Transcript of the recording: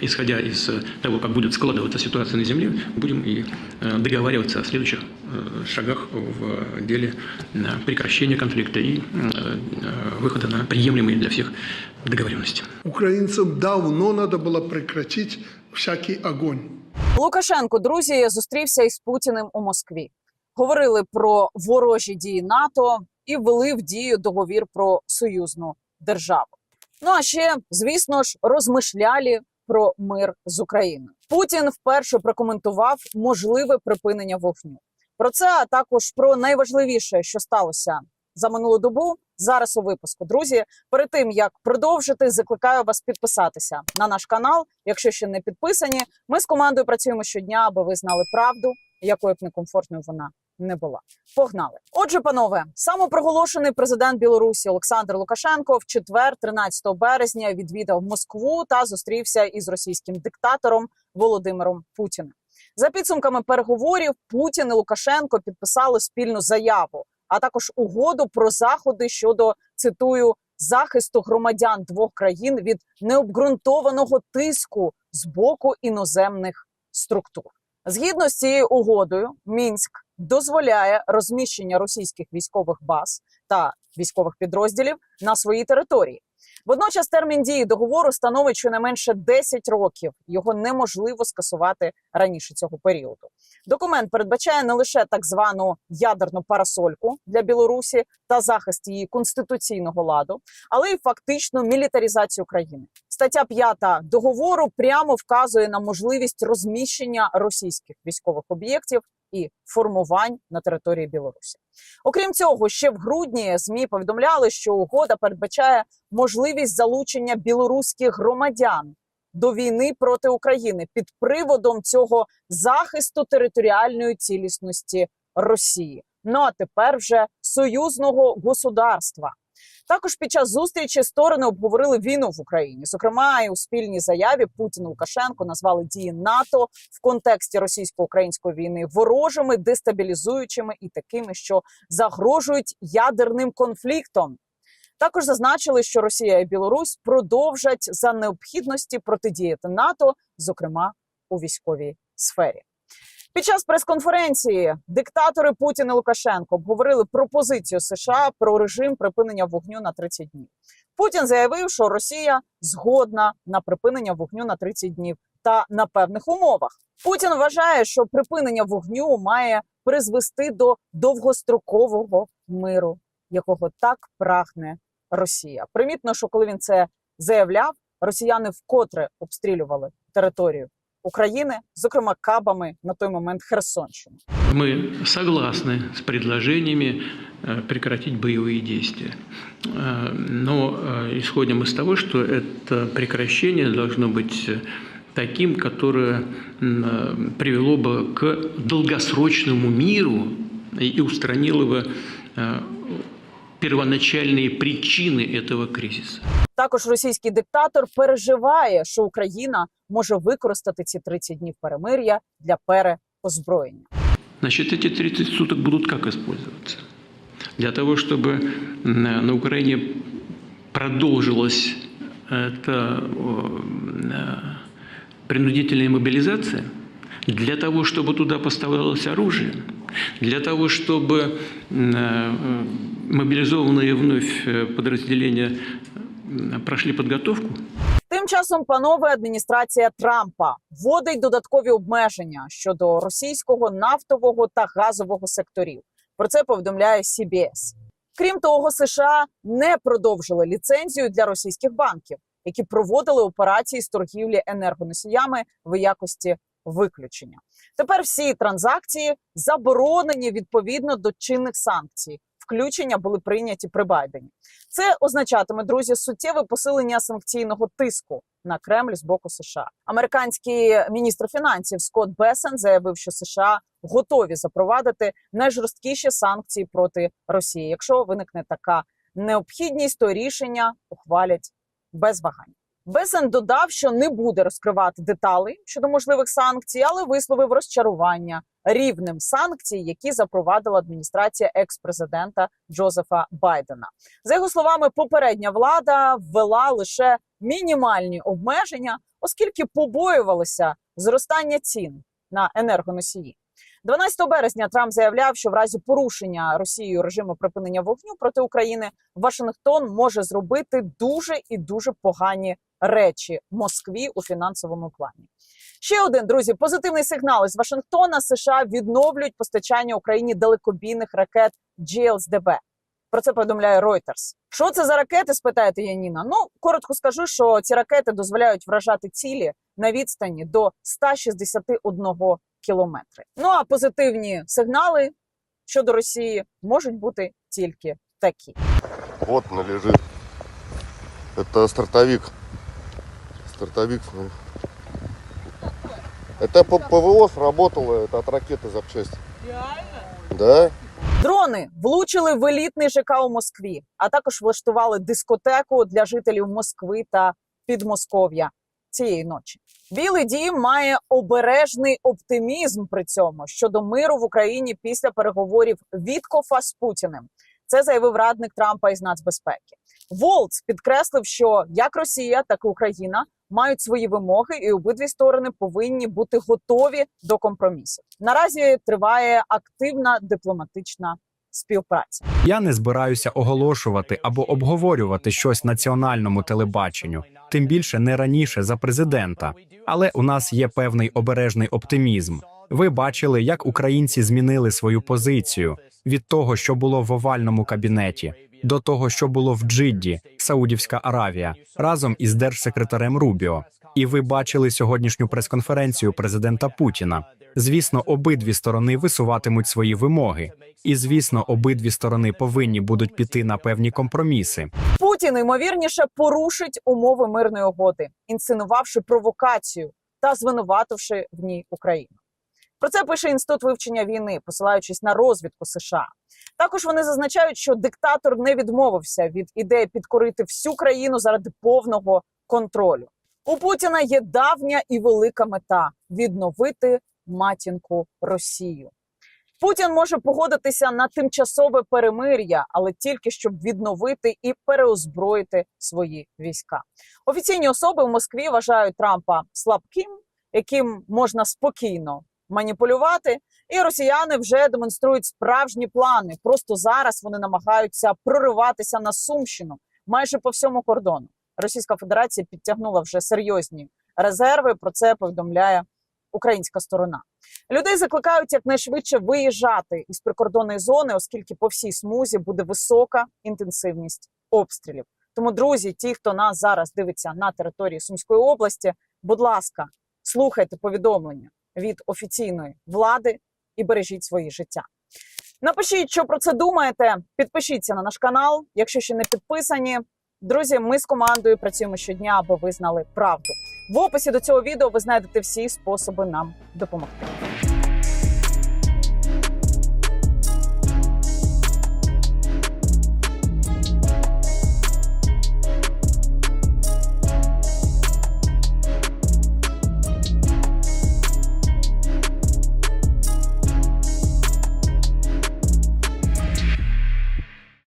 Исходя из э, того, как будет складываться ситуация на Земле, будем и э, договариваться о следующих э, шагах в деле э, прекращения конфликта и э, э, выхода на приемлемые для всех договоренности. Украинцам давно надо было прекратить всякий огонь. Лукашенко, друзі, зустрівся із Путіним у Москві. Говорили про ворожі дії НАТО і ввели в дію договір про союзну державу. Ну а ще, звісно ж, розмишляли про мир з Україною. Путін вперше прокоментував можливе припинення вогню. Про це а також про найважливіше, що сталося за минулу добу. Зараз у випуску. Друзі, перед тим як продовжити, закликаю вас підписатися на наш канал. Якщо ще не підписані, ми з командою працюємо щодня, аби ви знали правду, якою б некомфортною вона не була. Погнали. Отже, панове, самопроголошений президент Білорусі Олександр Лукашенко в четвер, 13 березня, відвідав Москву та зустрівся із російським диктатором Володимиром Путіним. За підсумками переговорів Путін і Лукашенко підписали спільну заяву, а також угоду про заходи щодо цитую захисту громадян двох країн від необґрунтованого тиску з боку іноземних структур. Згідно з цією угодою, Мінськ дозволяє розміщення російських військових баз та військових підрозділів на своїй території. Водночас термін дії договору становить щонайменше 10 років. Його неможливо скасувати раніше цього періоду. Документ передбачає не лише так звану ядерну парасольку для Білорусі та захист її конституційного ладу, але й фактичну мілітарізацію країни. Стаття 5 договору прямо вказує на можливість розміщення російських військових об'єктів і формувань на території Білорусі. Окрім цього, ще в грудні змі повідомляли, що угода передбачає можливість залучення білоруських громадян до війни проти України під приводом цього захисту територіальної цілісності Росії. Ну а тепер вже союзного государства. Також під час зустрічі сторони обговорили війну в Україні. Зокрема, і у спільній заяві Путін і Лукашенко назвали дії НАТО в контексті російсько-української війни ворожими, дестабілізуючими і такими, що загрожують ядерним конфліктом. Також зазначили, що Росія і Білорусь продовжать за необхідності протидіяти НАТО, зокрема у військовій сфері. Під час прес-конференції диктатори Путін і Лукашенко обговорили пропозицію США про режим припинення вогню на 30 днів. Путін заявив, що Росія згодна на припинення вогню на 30 днів та на певних умовах. Путін вважає, що припинення вогню має призвести до довгострокового миру, якого так прагне Росія. Примітно, що коли він це заявляв, росіяни вкотре обстрілювали територію України, зокрема кабами на той момент Херсонщину. Мы согласны с предложениями э, прекратить боевые действия. Э, Но э, исходим из того, что это прекращение должно быть э, таким, которое м, э, привело бы к долгосрочному миру и устранило бы э, первоначальные причины этого кризиса. Також російський диктатор переживає, що Україна може використати ці 30 днів перемир'я для переозброєння. Значит, эти 30 суток будут как использоваться? Для того, чтобы м, на Украине продолжилась эта о, э, принудительная мобилизация, для того, чтобы туда поставлялось оружие, для того, чтобы м, э, мобилизованные вновь э, подразделения м, прошли подготовку, Тим часом, панове, адміністрація Трампа вводить додаткові обмеження щодо російського нафтового та газового секторів. Про це повідомляє CBS. Крім того, США не продовжили ліцензію для російських банків, які проводили операції з торгівлі енергоносіями в якості виключення. Тепер всі транзакції заборонені відповідно до чинних санкцій. Включення були прийняті при Байдені. Це означатиме, друзі, суттєве посилення санкційного тиску на Кремль з боку США. Американський міністр фінансів Скотт Бесен заявив, що США готові запровадити найжорсткіші санкції проти Росії. Якщо виникне така необхідність, то рішення ухвалять без вагань. Бесен додав, що не буде розкривати деталей щодо можливих санкцій, але висловив розчарування рівнем санкцій, які запровадила адміністрація екс-президента Джозефа Байдена. За його словами, попередня влада ввела лише мінімальні обмеження, оскільки побоювалися зростання цін на енергоносії. 12 березня Трамп заявляв, що в разі порушення Росією режиму припинення вогню проти України Вашингтон може зробити дуже і дуже погані речі Москві у фінансовому плані. Ще один друзі, позитивний сигнал із Вашингтона. США відновлюють постачання Україні далекобійних ракет GLSDB. Про це повідомляє Reuters. Що це за ракети? Спитаєте Яніна. Ну коротко скажу, що ці ракети дозволяють вражати цілі на відстані до 161 кілометри. Ну а позитивні сигнали щодо Росії можуть бути тільки такі. Вот она лежит. Это стартовик. Стартовик. ну. Это по ПВО сработало, это от ракеты запчасти. Да? Дрони влучили в елітний ЖК у Москві, а також влаштували дискотеку для жителів Москви та Підмосков'я цієї ночі. Білий дім має обережний оптимізм при цьому щодо миру в Україні після переговорів Віткофа з Путіним. Це заявив радник Трампа із нацбезпеки. Волц підкреслив, що як Росія, так і Україна мають свої вимоги, і обидві сторони повинні бути готові до компромісів. Наразі триває активна дипломатична співпраця. Я не збираюся оголошувати або обговорювати щось національному телебаченню, тим більше не раніше за президента. Але у нас є певний обережний оптимізм. Ви бачили, як українці змінили свою позицію від того, що було в овальному кабінеті, до того, що було в Джидді, Саудівська Аравія, разом із держсекретарем Рубіо. І ви бачили сьогоднішню прес-конференцію президента Путіна. Звісно, обидві сторони висуватимуть свої вимоги, і звісно, обидві сторони повинні будуть піти на певні компроміси. Путін ймовірніше порушить умови мирної угоди, інсценувавши провокацію та звинувативши в ній Україну. Про це пише інститут вивчення війни, посилаючись на розвідку США. Також вони зазначають, що диктатор не відмовився від ідеї підкорити всю країну заради повного контролю. У Путіна є давня і велика мета відновити матінку Росію. Путін може погодитися на тимчасове перемир'я, але тільки щоб відновити і переозброїти свої війська. Офіційні особи в Москві вважають Трампа слабким, яким можна спокійно маніпулювати. І росіяни вже демонструють справжні плани. Просто зараз вони намагаються прориватися на Сумщину майже по всьому кордону. Російська Федерація підтягнула вже серйозні резерви. Про це повідомляє українська сторона. Людей закликають якнайшвидше виїжджати із прикордонної зони, оскільки по всій смузі буде висока інтенсивність обстрілів. Тому, друзі, ті, хто нас зараз дивиться на території Сумської області, будь ласка, слухайте повідомлення від офіційної влади і бережіть свої життя. Напишіть, що про це думаєте. Підпишіться на наш канал, якщо ще не підписані. Друзі, ми з командою працюємо щодня, аби ви знали правду. В описі до цього відео ви знайдете всі способи нам допомогти.